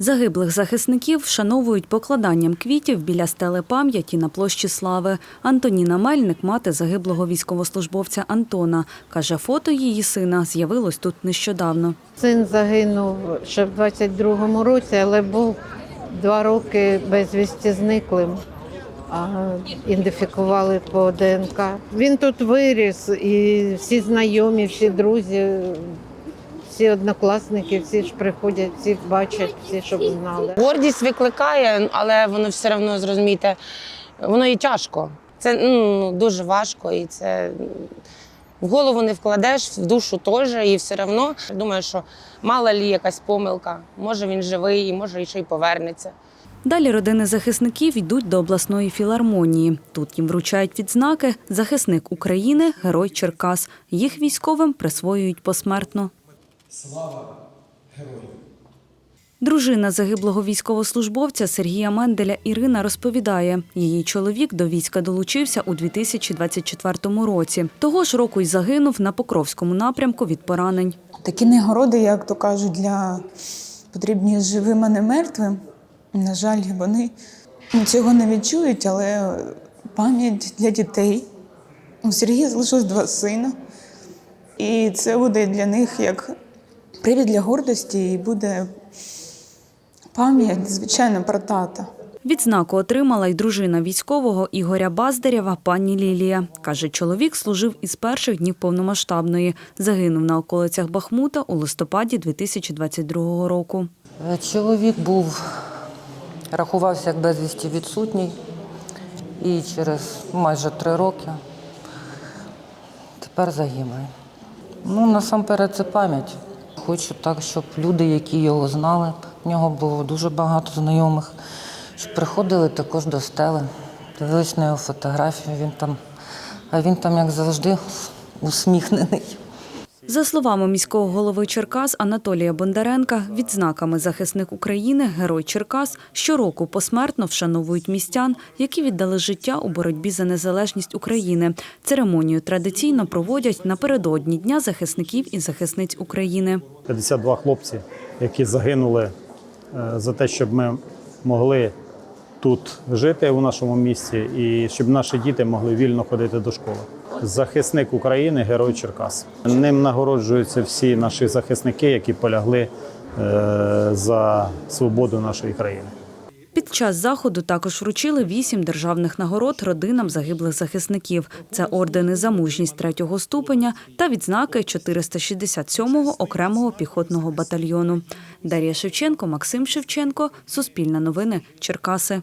Загиблих захисників вшановують покладанням квітів біля стели пам'яті на площі Слави. Антоніна Мельник, мати загиблого військовослужбовця Антона, каже, фото її сина з'явилось тут нещодавно. Син загинув ще в 22-му році, але був два роки безвісті зниклим. А ідентифікували по ДНК. Він тут виріс, і всі знайомі, всі друзі, всі однокласники, всі ж приходять, всі бачать, всі щоб знали. Гордість викликає, але воно все одно зрозумієте, воно і тяжко. Це ну, дуже важко, і це в голову не вкладеш, в душу теж, і все одно думаю, що мало лі якась помилка. Може він живий, і може і ще й повернеться. Далі родини захисників йдуть до обласної філармонії. Тут їм вручають відзнаки Захисник України, Герой Черкас. Їх військовим присвоюють посмертно. Слава героям! Дружина загиблого військовослужбовця Сергія Менделя Ірина розповідає, її чоловік до війська долучився у 2024 році. Того ж року й загинув на Покровському напрямку від поранень. Такі нагороди, як то кажуть, для потрібні живим, а не мертвим. На жаль, вони цього не відчують, але пам'ять для дітей. У Сергія залишилось два сина, і це буде для них як привід для гордості, і буде пам'ять, звичайно, про тата. Відзнаку отримала й дружина військового Ігоря Баздарєва, пані Лілія. Каже, чоловік служив із перших днів повномасштабної. Загинув на околицях Бахмута у листопаді 2022 року. Е, Чоловік був, рахувався як безвісті відсутній, і через майже три роки тепер загиблий. Ну, насамперед, це пам'ять. Хочу так, щоб люди, які його знали, в нього було дуже багато знайомих, щоб приходили також до стели, дивились на його фотографію. Він там, а він там, як завжди, усміхнений. За словами міського голови Черкас Анатолія Бондаренка, відзнаками захисник України, герой Черкас щороку посмертно вшановують містян, які віддали життя у боротьбі за незалежність України. Церемонію традиційно проводять напередодні Дня захисників і захисниць України. 52 хлопці, які загинули е, за те, щоб ми могли тут жити у нашому місті і щоб наші діти могли вільно ходити до школи. Захисник України, герой Черкас. Ним нагороджуються всі наші захисники, які полягли е, за свободу нашої країни. Під час заходу також вручили вісім державних нагород родинам загиблих захисників. Це ордени за мужність третього ступеня та відзнаки 467-го окремого піхотного батальйону. Дар'я Шевченко, Максим Шевченко, Суспільне новини, Черкаси.